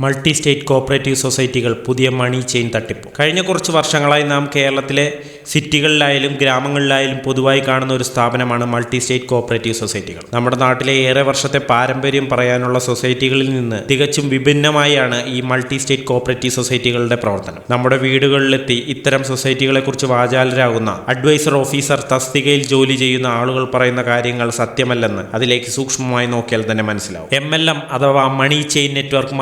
Multi state cooperative സൊസൈറ്റികൾ പുതിയ മണി chain തട്ടിപ്പ്. കഴിഞ്ഞ കുറച്ച് വർഷങ്ങളായി നാം കേരളത്തിലെ സിറ്റികളിലായാലും ഗ്രാമങ്ങളിലായാലും പൊതുവായി കാണുന്ന ഒരു സ്ഥാപനമാണ് മൾട്ടി സ്റ്റേറ്റ് കോപ്പറേറ്റീവ് സൊസൈറ്റികൾ. നമ്മുടെ നാട്ടിലെ ഏറെ വർഷത്തെ പാരമ്പര്യം പറയാനുള്ള സൊസൈറ്റികളിൽ നിന്ന് തികച്ചും വിഭിന്നമായാണ് ഈ മൾട്ടി സ്റ്റേറ്റ് കോപ്പറേറ്റീവ് സൊസൈറ്റികളുടെ പ്രവർത്തനം. നമ്മുടെ വീടുകളിലെത്തി ഇത്തരം സൊസൈറ്റികളെക്കുറിച്ച് വാചാലരാകുന്ന അഡ്വൈസർ ഓഫീസർ തസ്തികയിൽ ജോലി ചെയ്യുന്ന ആളുകൾ പറയുന്ന കാര്യങ്ങൾ സത്യമല്ലെന്ന് അതിലേക്ക് സൂക്ഷ്മമായി നോക്കിയാൽ തന്നെ മനസ്സിലാവും. എം അഥവാ മണി ചെയിൻ നെറ്റ്വർക്ക്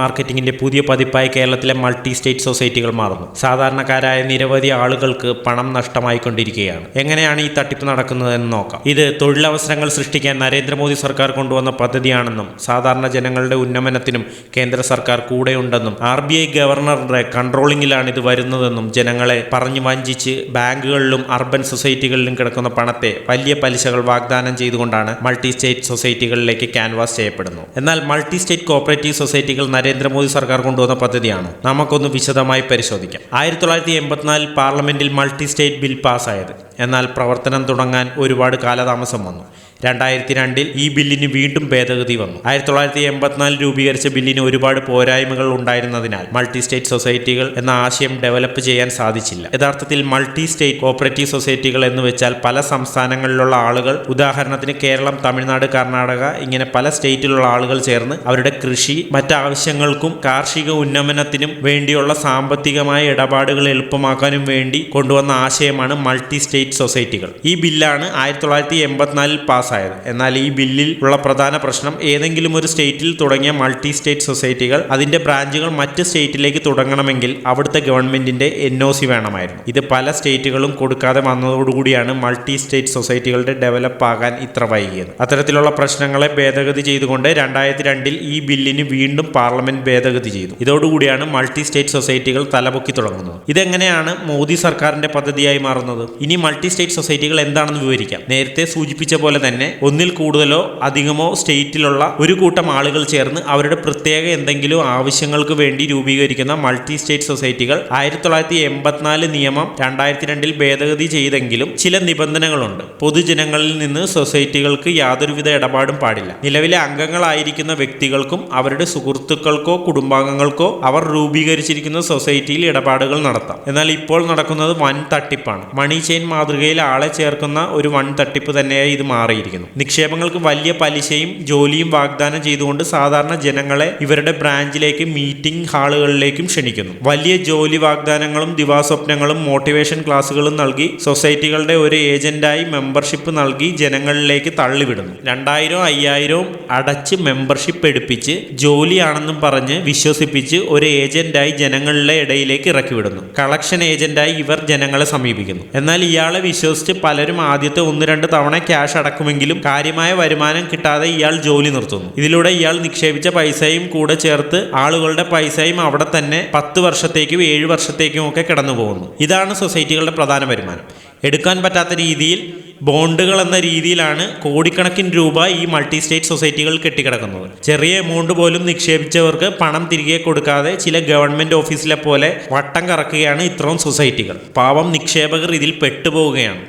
മാർക്കറ്റിംഗിന്റെ പുതിയ പതിപ്പായി കേരളത്തിലെ മൾട്ടി സ്റ്റേറ്റ് സൊസൈറ്റികൾ മാറുന്നു. സാധാരണക്കാരായ നിരവധി ആളുകൾക്ക് പണം നഷ്ടമായിക്കൊണ്ടിരിക്കുകയാണ്. എങ്ങനെയാണ് ഈ തട്ടിപ്പ് നടക്കുന്നതെന്ന് നോക്കാം. ഇത് തൊഴിലവസരങ്ങൾ സൃഷ്ടിക്കാൻ നരേന്ദ്രമോദി സർക്കാർ കൊണ്ടുവന്ന പദ്ധതിയാണെന്നും സാധാരണ ജനങ്ങളുടെ ഉന്നമനത്തിനും കേന്ദ്ര സർക്കാർ കൂടെയുണ്ടെന്നും ആർ ബി ഐ ഗവർണറുടെ കൺട്രോളിങ്ങിലാണ് ഇത് വരുന്നതെന്നും ജനങ്ങളെ പറഞ്ഞു വഞ്ചിച്ച് ബാങ്കുകളിലും അർബൻ സൊസൈറ്റികളിലും കിടക്കുന്ന പണത്തെ വലിയ പലിശകൾ വാഗ്ദാനം ചെയ്തുകൊണ്ടാണ് മൾട്ടി സ്റ്റേറ്റ് സൊസൈറ്റികളിലേക്ക് ക്യാൻവാസ് ചെയ്യപ്പെടുന്നു എന്നാൽ മൾട്ടി സ്റ്റേറ്റ് കോപ്പറേറ്റീവ് സൊസൈറ്റികൾ നരേന്ദ്രമോദി സർക്കാർ കൊണ്ടുവന്ന പദ്ധതിയാണ്. നമുക്കൊന്ന് വിശദമായി പരിശോധിക്കാം. ആയിരത്തി തൊള്ളായിരത്തി എൺപത്തിനാലിൽ പാർലമെന്റിൽ മൾട്ടി സ്റ്റേറ്റ് ബിൽ പാസ്സായത് എന്നാൽ പ്രവർത്തനം തുടങ്ങാൻ ഒരുപാട് കാലതാമസം വന്നു. രണ്ടായിരത്തി രണ്ടിൽ ഈ ബില്ലിന് വീണ്ടും ഭേദഗതി വന്നു. ആയിരത്തി തൊള്ളായിരത്തി എൺപത്തിനാലിൽ രൂപീകരിച്ച ബില്ലിന് ഒരുപാട് പോരായ്മകൾ ഉണ്ടായിരുന്നതിനാൽ മൾട്ടി സ്റ്റേറ്റ് സൊസൈറ്റികൾ എന്ന ആശയം ഡെവലപ്പ് ചെയ്യാൻ സാധിച്ചില്ല. യഥാർത്ഥത്തിൽ മൾട്ടി സ്റ്റേറ്റ് കോപ്പറേറ്റീവ് സൊസൈറ്റികൾ എന്ന് വെച്ചാൽ പല സംസ്ഥാനങ്ങളിലുള്ള ആളുകൾ ഉദാഹരണത്തിന് കേരളം തമിഴ്നാട് കർണാടക ഇങ്ങനെ പല സ്റ്റേറ്റിലുള്ള ആളുകൾ ചേർന്ന് അവരുടെ കൃഷി മറ്റാവശ്യങ്ങൾക്കും കാർഷിക ഉന്നമനത്തിനും വേണ്ടിയുള്ള സാമ്പത്തികമായ ഇടപാടുകൾ എളുപ്പമാക്കാനും വേണ്ടി കൊണ്ടുവന്ന ആശയമാണ് മൾട്ടി സ്റ്റേറ്റ് സൊസൈറ്റികൾ. ഈ ബില്ലാണ് ആയിരത്തി തൊള്ളായിരത്തി എൺപത്തിനാലിൽ പാസ്സായത് എന്നാൽ ഈ ബില്ലിൽ ഉള്ള പ്രധാന പ്രശ്നം ഏതെങ്കിലും ഒരു സ്റ്റേറ്റിൽ തുടങ്ങിയ മൾട്ടി സ്റ്റേറ്റ് സൊസൈറ്റികൾ അതിന്റെ ബ്രാഞ്ചുകൾ മറ്റ് സ്റ്റേറ്റിലേക്ക് തുടങ്ങണമെങ്കിൽ അവിടുത്തെ ഗവൺമെന്റിന്റെ എൻ ഒ സി വേണമായിരുന്നു. ഇത് പല സ്റ്റേറ്റുകളും കൊടുക്കാതെ വന്നതോടുകൂടിയാണ് മൾട്ടി സ്റ്റേറ്റ് സൊസൈറ്റികളുടെ ഡെവലപ്പ് ആകാൻ ഇത്ര വൈകിയത്. അത്തരത്തിലുള്ള പ്രശ്നങ്ങളെ ഭേദഗതി ചെയ്തുകൊണ്ട് രണ്ടായിരത്തി രണ്ടിൽ ഈ ബില്ലിന് വീണ്ടും പാർലമെന്റ് ഭേദഗതി ചെയ്തു. ഇതോടുകൂടിയാണ് മൾട്ടി സ്റ്റേറ്റ് സൊസൈറ്റികൾ തലപൊക്കി തുടങ്ങുന്നത്. ഇതെങ്ങനെയാണ് മോദി സർക്കാരിന്റെ പദ്ധതിയായി മാറുന്നത്? ഇനി മൾട്ടി സ്റ്റേറ്റ് സൊസൈറ്റികൾ എന്താണെന്ന് വിവരിക്കാം. നേരത്തെ സൂചിപ്പിച്ച പോലെ തന്നെ ഒന്നിൽ കൂടുതലോ അധികമോ സ്റ്റേറ്റിലുള്ള ഒരു കൂട്ടം ആളുകൾ ചേർന്ന് അവരുടെ പ്രത്യേക എന്തെങ്കിലും ആവശ്യങ്ങൾക്ക് വേണ്ടി രൂപീകരിക്കുന്ന മൾട്ടി സ്റ്റേറ്റ് സൊസൈറ്റികൾ ആയിരത്തി തൊള്ളായിരത്തി എൺപത്തിനാല് നിയമം രണ്ടായിരത്തി രണ്ടിൽ ഭേദഗതി ചെയ്തെങ്കിലും ചില നിബന്ധനകളുണ്ട്. പൊതുജനങ്ങളിൽ നിന്ന് സൊസൈറ്റികൾക്ക് യാതൊരുവിധ ഇടപാടും പാടില്ല. നിലവിലെ അംഗങ്ങളായിരിക്കുന്ന വ്യക്തികൾക്കും അവരുടെ സുഹൃത്തുക്കൾക്കോ കുടുംബാംഗങ്ങൾക്കോ അവർ രൂപീകരിച്ചിരിക്കുന്ന സൊസൈറ്റിയിൽ ഇടപാടുകൾ നടത്താം. എന്നാൽ ഇപ്പോൾ നടക്കുന്നത് വൻ തട്ടിപ്പാണ് മണി ചെയിൻ മാതൃകയിൽ ആളെ ചേർക്കുന്ന ഒരു വൻ തട്ടിപ്പ് തന്നെയായി ഇത് മാറിയിരിക്കുന്നു നിക്ഷേപങ്ങൾക്ക് വലിയ പലിശയും ജോലിയും വാഗ്ദാനം ചെയ്തുകൊണ്ട് സാധാരണ ജനങ്ങളെ ഇവരുടെ ബ്രാഞ്ചിലേക്ക് മീറ്റിംഗ് ഹാളുകളിലേക്കും ക്ഷണിക്കുന്നു. വലിയ ജോലി വാഗ്ദാനങ്ങളും ദിവാസ്വപ്നങ്ങളും മോട്ടിവേഷൻ ക്ലാസുകളും നൽകി സൊസൈറ്റികളുടെ ഒരു ഏജന്റായി മെമ്പർഷിപ്പ് നൽകി ജനങ്ങളിലേക്ക് തള്ളിവിടുന്നു. രണ്ടായിരം അയ്യായിരവും അടച്ച് മെമ്പർഷിപ്പ് എടുപ്പിച്ച് ജോലിയാണെന്നും പറഞ്ഞ് വിശ്വസിപ്പിച്ച് ഒരു ഏജന്റായി ജനങ്ങളുടെ ഇടയിലേക്ക് ഇറക്കി വിടുന്നു കളക്ഷൻ ഏജന്റായി ഇവർ ജനങ്ങളെ സമീപിക്കുന്നു. എന്നാൽ ഇയാളെ വിശ്വസിച്ച് പലരും ആദ്യത്തെ ഒന്ന് രണ്ട് തവണ ക്യാഷ് അടക്കുമെങ്കിലും കാര്യമായ വരുമാനം കിട്ടാതെ ഇയാൾ ജോലി നിർത്തുന്നു. ഇതിലൂടെ ഇയാൾ നിക്ഷേപിച്ച പൈസയും കൂടെ ചേർത്ത് ആളുകളുടെ പൈസയും അവിടെ തന്നെ പത്ത് വർഷത്തേക്കും ഏഴ് വർഷത്തേക്കും ഒക്കെ കിടന്നു പോകുന്നു. ഇതാണ് സൊസൈറ്റികളുടെ പ്രധാന വരുമാനം. എടുക്കാൻ പറ്റാത്ത രീതിയിൽ ബോണ്ടുകൾ എന്ന രീതിയിലാണ് കോടിക്കണക്കിന് രൂപ ഈ മൾട്ടി സ്റ്റേറ്റ് സൊസൈറ്റികൾ കെട്ടിക്കിടക്കുന്നത്. ചെറിയ എമൗണ്ട് പോലും നിക്ഷേപിച്ചവർക്ക് പണം തിരികെ കൊടുക്കാതെ ചില ഗവൺമെന്റ് ഓഫീസിലെ പോലെ വട്ടം കറക്കുകയാണ് ഇത്തരം സൊസൈറ്റികൾ. പാവം നിക്ഷേപകർ ഇതിൽ പെട്ടുപോവുകയാണ്.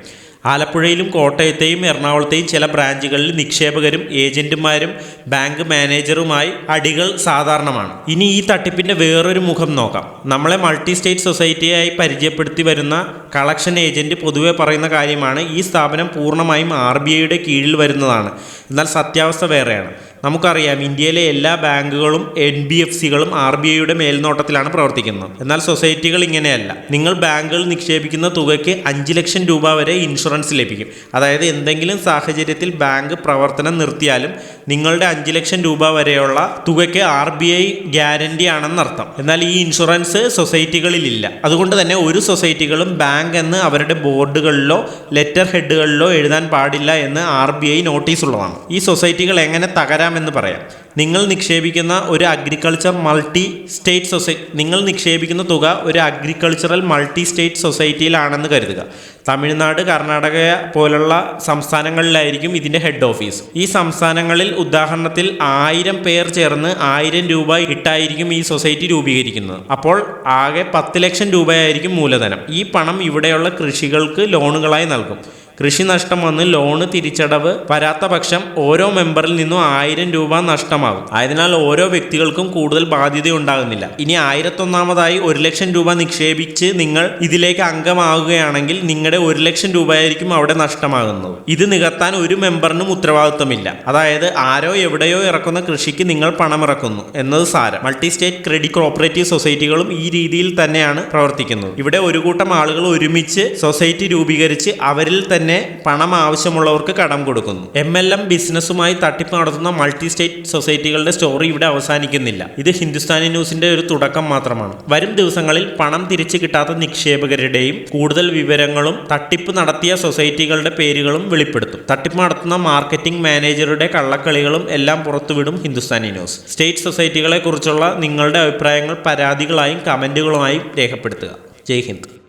ആലപ്പുഴയിലും കോട്ടയത്തെയും എറണാകുളത്തെയും ചില ബ്രാഞ്ചുകളിൽ നിക്ഷേപകരും ഏജന്റുമാരും ബാങ്ക് മാനേജറുമായി അടികൾ സാധാരണമാണ്. ഇനി ഈ തട്ടിപ്പിന്റെ വേറൊരു മുഖം നോക്കാം. നമ്മളെ മൾട്ടി സ്റ്റേറ്റ് സൊസൈറ്റിയായി പരിചയപ്പെടുത്തി വരുന്ന കളക്ഷൻ ഏജന്റ് പൊതുവെ പറയുന്ന കാര്യമാണ് ഈ സ്ഥാപനം പൂർണമായും ആർ ബി ഐയുടെ കീഴിൽ വരുന്നതാണ്. എന്നാൽ സത്യാവസ്ഥ വേറെയാണ്. നമുക്കറിയാം ഇന്ത്യയിലെ എല്ലാ ബാങ്കുകളും എൻ ബി എഫ് സികളും ആർ ബി ഐയുടെ മേൽനോട്ടത്തിലാണ് പ്രവർത്തിക്കുന്നത്. എന്നാൽ സൊസൈറ്റികൾ ഇങ്ങനെയല്ല. നിങ്ങൾ ബാങ്കുകൾ നിക്ഷേപിക്കുന്ന തുകയ്ക്ക് അഞ്ച് ലക്ഷം രൂപ വരെ ഇൻഷുറൻസ് ലഭിക്കും. അതായത് എന്തെങ്കിലും സാഹചര്യത്തിൽ ബാങ്ക് പ്രവർത്തനം നിർത്തിയാലും നിങ്ങളുടെ അഞ്ച് ലക്ഷം രൂപ വരെയുള്ള തുകയ്ക്ക് ആർ ബി ഐ ഗ്യാരണ്ടി ആണെന്നർത്ഥം എന്നാൽ ഈ ഇൻഷുറൻസ് സൊസൈറ്റികളിലില്ല. അതുകൊണ്ട് തന്നെ ഒരു സൊസൈറ്റികളും ബാങ്ക് എന്ന് അവരുടെ ബോർഡുകളിലോ ലെറ്റർ ഹെഡുകളിലോ എഴുതാൻ പാടില്ല എന്ന് ആർ ബി ഐ നോട്ടീസ് ഉള്ളതാണ് ഈ സൊസൈറ്റികൾ എങ്ങനെ തകരാമെന്ന് പറയാം. നിങ്ങൾ നിക്ഷേപിക്കുന്ന ഒരു അഗ്രികൾച്ചർ മൾട്ടി സ്റ്റേറ്റ് സൊസൈറ്റി നിങ്ങൾ നിക്ഷേപിക്കുന്ന തുക ഒരു അഗ്രികൾച്ചറൽ മൾട്ടി സ്റ്റേറ്റ് സൊസൈറ്റിയിലാണെന്ന് കരുതുക. തമിഴ്നാട് കർണാടക പോലുള്ള സംസ്ഥാനങ്ങളിലായിരിക്കും ഇതിന്റെ ഹെഡ് ഓഫീസ് ഈ സംസ്ഥാനങ്ങളിൽ ഉദാഹരണത്തിൽ ആയിരം പേർ ചേർന്ന് ആയിരം രൂപ ഇട്ടായിരിക്കും ഈ സൊസൈറ്റി രൂപീകരിക്കുന്നത്. അപ്പോൾ ആകെ പത്ത് ലക്ഷം രൂപയായിരിക്കും മൂലധനം. ഈ പണം ഇവിടെയുള്ള കൃഷികൾക്ക് ലോണുകളായി നൽകും. കൃഷി നഷ്ടം വന്ന് ലോണ് തിരിച്ചടവ്. വരാത്ത പക്ഷം ഓരോ മെമ്പറിൽ നിന്നും ആയിരം രൂപ നഷ്ടമാകും ആയതിനാൽ ഓരോ വ്യക്തികൾക്കും കൂടുതൽ ബാധ്യത ഉണ്ടാകുന്നില്ല ഇനി ആയിരത്തൊന്നാമതായി ഒരു ലക്ഷം രൂപ നിക്ഷേപിച്ച് നിങ്ങൾ ഇതിലേക്ക് അംഗമാവുകയാണെങ്കിൽ നിങ്ങളുടെ ഒരു ലക്ഷം രൂപയായിരിക്കും അവിടെ നഷ്ടമാകുന്നത്. ഇത് നികത്താൻ ഒരു മെമ്പറിനും ഉത്തരവാദിത്വമില്ല. അതായത് ആരോ എവിടെയോ ഇറക്കുന്ന കൃഷിക്ക് നിങ്ങൾ പണം ഇറക്കുന്നു എന്നത് സാരം. മൾട്ടി സ്റ്റേറ്റ് ക്രെഡിറ്റ് കോപ്പറേറ്റീവ് സൊസൈറ്റികളും ഈ രീതിയിൽ തന്നെയാണ് പ്രവർത്തിക്കുന്നത്. ഇവിടെ ഒരു കൂട്ടം ആളുകൾ ഒരുമിച്ച് സൊസൈറ്റി രൂപീകരിച്ച് അവരിൽ തന്നെ പണം ആവശ്യമുള്ളവർക്ക് കടം കൊടുക്കുന്നു. എം എൽ എം ബിസിനസ്സുമായി തട്ടിപ്പ് നടത്തുന്ന മൾട്ടി സ്റ്റേറ്റ് സൊസൈറ്റികളുടെ സ്റ്റോറി ഇവിടെ അവസാനിക്കുന്നില്ല. ഇത് ഹിന്ദുസ്ഥാനി ന്യൂസിന്റെ ഒരു തുടക്കം മാത്രമാണ്. വരും ദിവസങ്ങളിൽ പണം തിരിച്ചു കിട്ടാത്ത നിക്ഷേപകരുടെയും കൂടുതൽ വിവരങ്ങളും തട്ടിപ്പ് നടത്തിയ സൊസൈറ്റികളുടെ പേരുകളും വെളിപ്പെടുത്തും. തട്ടിപ്പ് നടത്തുന്ന മാർക്കറ്റിംഗ് മാനേജറുടെ കള്ളക്കളികളും എല്ലാം പുറത്തുവിടും ഹിന്ദുസ്ഥാനി ന്യൂസ്. സ്റ്റേറ്റ് സൊസൈറ്റികളെ കുറിച്ചുള്ള നിങ്ങളുടെ അഭിപ്രായങ്ങൾ പരാതികളായും കമന്റുകളുമായും രേഖപ്പെടുത്തുക. ജയ് ഹിന്ദ്.